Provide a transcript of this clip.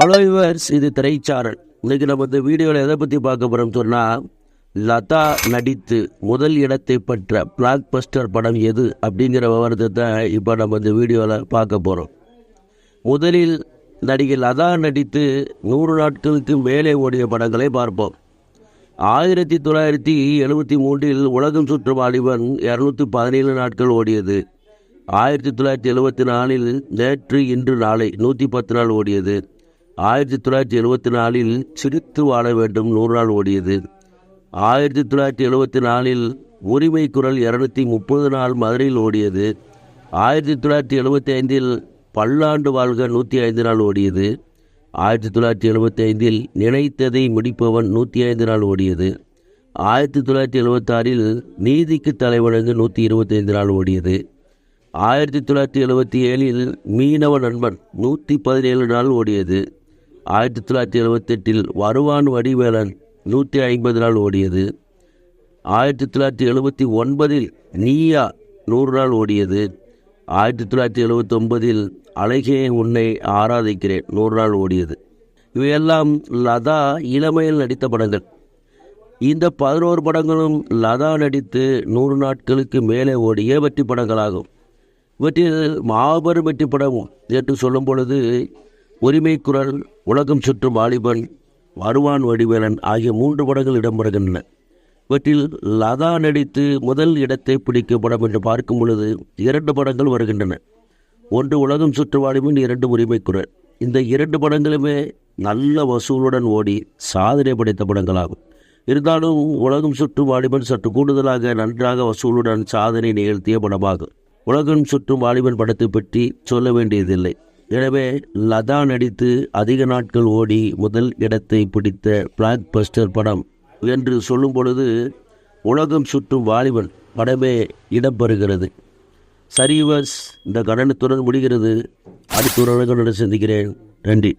Hello yours இது திரைச்சாரல். இன்றைக்கி நம்ம இந்த வீடியோவில் எதை பற்றி பார்க்க போகிறோம் சொன்னால் லதா நடித்து முதல் இடத்தை பெற்ற பிளாக் பஸ்டர் படம் எது அப்படிங்கிற விவரத்தை தான் இப்போ நம்ம இந்த வீடியோவில் பார்க்க போகிறோம் முதலில் நடிகை லதா நடித்து நூறு நாட்களுக்கு மேலே ஓடிய படங்களை பார்ப்போம். ஆயிரத்தி தொள்ளாயிரத்தி எழுபத்தி மூன்றில் உலகம் சுற்று வாலிபன் இரநூத்தி பதினேழு நாட்கள் ஓடியது. ஆயிரத்தி தொள்ளாயிரத்தி எழுபத்தி நாலில் நேற்று இன்று நாளை நூற்றி பத்து நாள் ஓடியது. ஆயிரத்தி தொள்ளாயிரத்தி எழுபத்தி நாலில் சிரித்து வாழ வேண்டும் நூறு நாள் ஓடியது. ஆயிரத்தி தொள்ளாயிரத்தி எழுபத்தி நாலில் உரிமை குரல் இரநூத்தி முப்பது நாள் மதுரையில் ஓடியது. ஆயிரத்தி தொள்ளாயிரத்தி எழுபத்தி ஐந்தில் பல்லாண்டு வாழ்க நூற்றி ஐந்து நாள் ஓடியது. ஆயிரத்தி தொள்ளாயிரத்தி எழுபத்தி ஐந்தில் நினைத்ததை முடிப்பவன் நூற்றி ஐந்து நாள் ஓடியது. ஆயிரத்தி தொள்ளாயிரத்தி எழுபத்தாறில் நீதிக்கு தலைவணங்கு நூற்றி இருபத்தைந்து நாள் ஓடியது. ஆயிரத்தி தொள்ளாயிரத்தி எழுபத்தி ஏழில் மீனவ நண்பன் நூற்றி பதினேழு நாள் ஓடியது. ஆயிரத்தி தொள்ளாயிரத்தி எழுபத்தெட்டில் வருவான் வடிவேலன் நூற்றி ஐம்பது நாள் ஓடியது. ஆயிரத்தி தொள்ளாயிரத்தி எழுபத்தி ஒன்பதில் நீயா நூறு நாள் ஓடியது. ஆயிரத்தி தொள்ளாயிரத்தி எழுபத்தொன்பதில் அழகே உன்னை ஆராதிக்கிறேன் நூறு நாள் ஓடியது. இவையெல்லாம் லதா இளமையில் நடித்த படங்கள். இந்த பதினோரு படங்களும் லதா நடித்து நூறு நாட்களுக்கு மேலே ஓடிய வெற்றி படங்களாகும். இவற்றில் மாபெரும் வெற்றி படம் என்று சொல்லும் பொழுது உரிமை குரல் உலகம் சுற்றும் வாலிபன் வருவான் வடிவேலன் ஆகிய மூன்று படங்கள் இடம்பெறுகின்றன. இவற்றில் லதா நடித்து முதல் இடத்தை பிடிக்கும் படம் என்று பார்க்கும் பொழுது இரண்டு படங்கள் வருகின்றன. ஒன்று உலகம் சுற்று வாலிபன் இரண்டு உரிமை குரல். இந்த இரண்டு படங்களுமே நல்ல வசூலுடன் ஓடி சாதனை படைத்த படங்களாகும். இருந்தாலும் உலகம் சுற்றும் வாலிபன் சற்று கூடுதலாக நன்றாக வசூலுடன் சாதனை நிகழ்த்திய படமாகும். உலகம் சுற்றும் வாலிபன் படத்தை பற்றி சொல்ல வேண்டியதில்லை. எனவே லதா நடித்து அதிக நாட்கள் ஓடி முதல் இடத்தை பிடித்த பிளாக் பஸ்டர் படம். என்று சொல்லும் பொழுது உலகம் சுற்றும் வாலிபன் படமே இடம்பெறுகிறது. சரிவஸ் இந்த கடனத்துடன் முடிகிறது. அடுத்த ஒரு சந்திக்கிறேன். நன்றி.